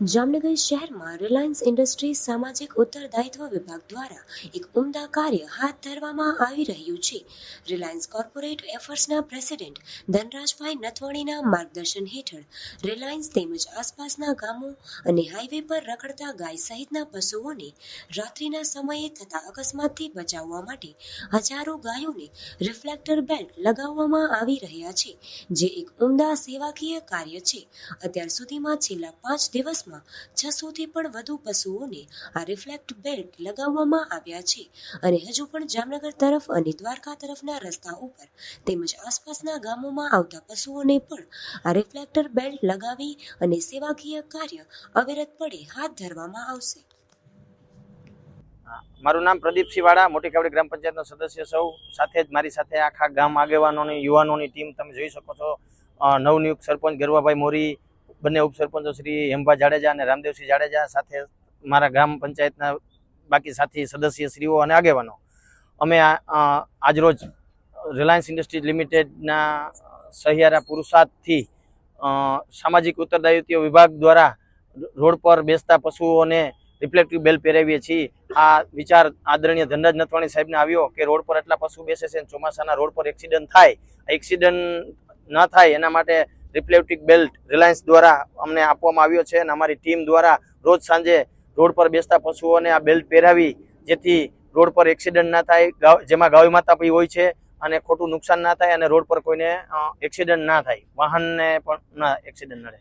જામનગર શહેરમાં Reliance industries સામાજિક ઉત્તરદાયિત્વ વિભાગ દ્વારા એક ઉમદા કાર્ય હાથ ધરવામાં આવી રહ્યું છે. રિલાયન્સ કોર્પોરેટ એફર્ટ્સના પ્રેસિડેન્ટ ધનરાજભાઈ નથવાણીના માર્ગદર્શન હેઠળ રિલાયન્સ તેમજ આસપાસના ગામો અને હાઈવે પર રખડતા ગાય સહિતના પશુઓને રાત્રિના સમયે થતા અકસ્માતથી બચાવવા માટે હજારો ગાયોને રિફ્લેક્ટર બેલ્ટ લગાવવામાં આવી રહ્યા છે, જે એક ઉમદા સેવાકીય કાર્ય છે. અત્યાર સુધીમાં છેલ્લા પાંચ દિવસમાં છસોથી પણ વધુ પશુઓને આ રિફ્લેક્ટ બેલ્ટ લગાવવામાં આવ્યા છે અને હજુ પણ જામનગર તરફ અને દ્વારકા તરફના રસ્તા ઉપર તેમજ આસપાસના ગામોમાં આવતા પશુઓને પણ આ રિફ્લેક્ટર બેલ્ટ લગાવી અને સેવાકીય કાર્ય અવિરતપણે હાથ ધરવામાં આવશે. મારું નામ પ્રદીપસિંહ સિવાડા મોટી કાવડી ગ્રામ પંચાયતનો સદસ્ય સૌ. સાથે જ મારી સાથે આખા ગામ આગેવાનોની, યુવાનોની ટીમ તમે જોઈ શકો છો. નવનિયુક્ત સરપંચ ગરવાભાઈ મોરી બંને ઉપસરપંચો શ્રી હેમભા જાડેજા અને રામદેવસિંહ જાડેજા સાથે મારા ગ્રામ પંચાયતના બાકી સાથી સદસ્ય શ્રીઓ અને આગેવાનો. અમે આજરોજ રિલાયન્સ ઇન્ડસ્ટ્રીઝ લિમિટેડના સહિયારા પુરુષાર્થથી સામાજિક ઉત્તરદાયિત્વ વિભાગ દ્વારા રોડ પર બેસતા પશુઓને રિફ્લેક્ટિવ બેલ પહેરાવીએ છીએ. આ વિચાર આદરણીય ધનરાજ નથવાણી સાહેબને આવ્યો કે રોડ પર એટલા પશુ બેસે છે ચોમાસાના રોડ પર એક્સિડન્ટ થાય. એક્સિડન્ટ ન થાય એના માટે રિફ્લેક્ટિવ બેલ્ટ રિલાયન્સ દ્વારા અમને આપવામાં આવ્યો છે અને અમારી ટીમ દ્વારા રોજ સાંજે રોડ પર બેસતા પશુઓને આ બેલ્ટ પહેરાવી, જેથી રોડ પર એક્સિડન્ટ ના થાય જેમાં ગાય માતા પણ હોય છે અને ખોટું નુકસાન ના થાય અને રોડ પર કોઈને એક્સિડન્ટ ના થાય, વાહનને પણ ના એક્સિડન્ટ નડે